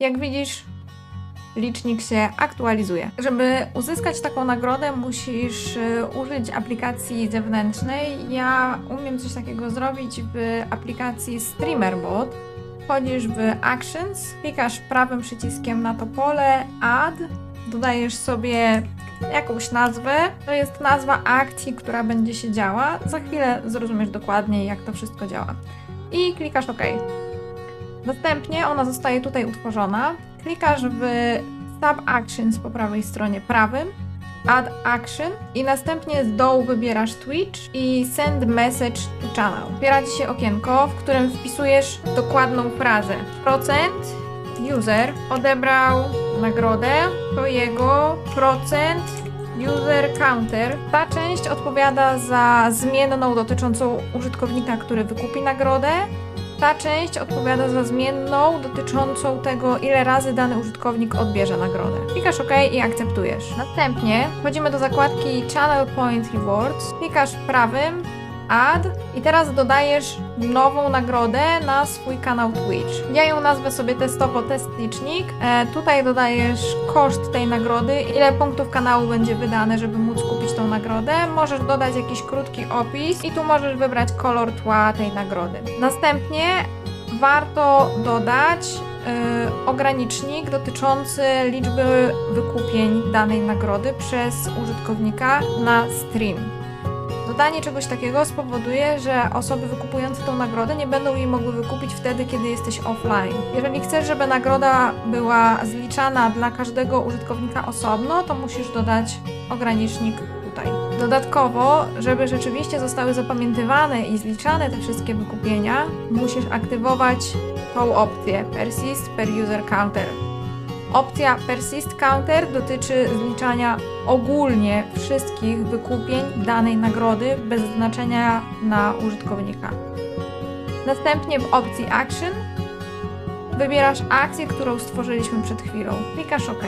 Jak widzisz, licznik się aktualizuje. Żeby uzyskać taką nagrodę, musisz y, użyć aplikacji zewnętrznej. Ja umiem coś takiego zrobić w aplikacji StreamerBot. Wchodzisz w Actions, klikasz prawym przyciskiem na to pole Add, dodajesz sobie jakąś nazwę. To jest nazwa akcji, która będzie się działa. Za chwilę zrozumiesz dokładnie, jak to wszystko działa. I klikasz OK. Następnie ona zostaje tutaj utworzona. Klikasz w Sub Actions po prawej stronie prawym, Add Action i następnie z dołu wybierasz Twitch i Send Message to Channel. Otwiera Ci się okienko, w którym wpisujesz dokładną frazę. Procent user odebrał nagrodę, to jego procent user counter. Ta część odpowiada za zmienną dotyczącą użytkownika, który wykupi nagrodę. Ta część odpowiada za zmienną dotyczącą tego, ile razy dany użytkownik odbierze nagrodę. Klikasz OK i akceptujesz. Następnie wchodzimy do zakładki Channel Point Rewards. Klikasz prawym Add i teraz dodajesz nową nagrodę na swój kanał Twitch. Ja ją nazwę sobie testowo test licznik. E, tutaj dodajesz koszt tej nagrody, ile punktów kanału będzie wydane, żeby móc kupić tą nagrodę. Możesz dodać jakiś krótki opis i tu możesz wybrać kolor tła tej nagrody. Następnie warto dodać y, ogranicznik dotyczący liczby wykupień danej nagrody przez użytkownika na stream. Dodanie czegoś takiego spowoduje, że osoby wykupujące tą nagrodę nie będą jej mogły wykupić wtedy, kiedy jesteś offline. Jeżeli chcesz, żeby nagroda była zliczana dla każdego użytkownika osobno, to musisz dodać ogranicznik tutaj. Dodatkowo, żeby rzeczywiście zostały zapamiętywane i zliczane te wszystkie wykupienia, musisz aktywować tą opcję Persist per User Counter. Opcja Persist Counter dotyczy zliczania ogólnie wszystkich wykupień danej nagrody bez znaczenia na użytkownika. Następnie w opcji Action wybierasz akcję, którą stworzyliśmy przed chwilą. Klikasz OK.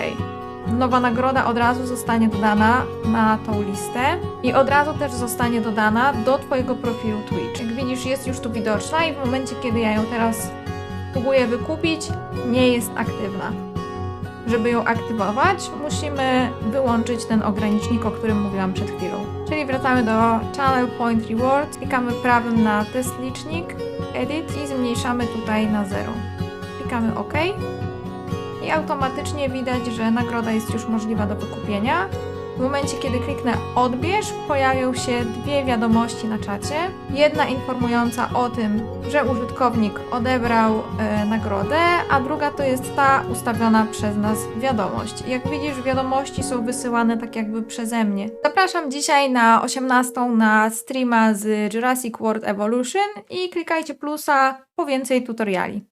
Nowa nagroda od razu zostanie dodana na tą listę i od razu też zostanie dodana do Twojego profilu Twitch. Jak widzisz, jest już tu widoczna i w momencie, kiedy ja ją teraz próbuję wykupić, nie jest aktywna. Żeby ją aktywować, musimy wyłączyć ten ogranicznik, o którym mówiłam przed chwilą. Czyli wracamy do Channel Point Reward, klikamy prawym na test licznik, Edit i zmniejszamy tutaj na 0. Klikamy OK i automatycznie widać, że nagroda jest już możliwa do wykupienia. W momencie, kiedy kliknę odbierz, pojawią się dwie wiadomości na czacie. Jedna informująca o tym, że użytkownik odebrał e, nagrodę, a druga to jest ta ustawiona przez nas wiadomość. Jak widzisz, wiadomości są wysyłane tak jakby przeze mnie. Zapraszam dzisiaj na 18 na streama z Jurassic World Evolution i klikajcie plusa po więcej tutoriali.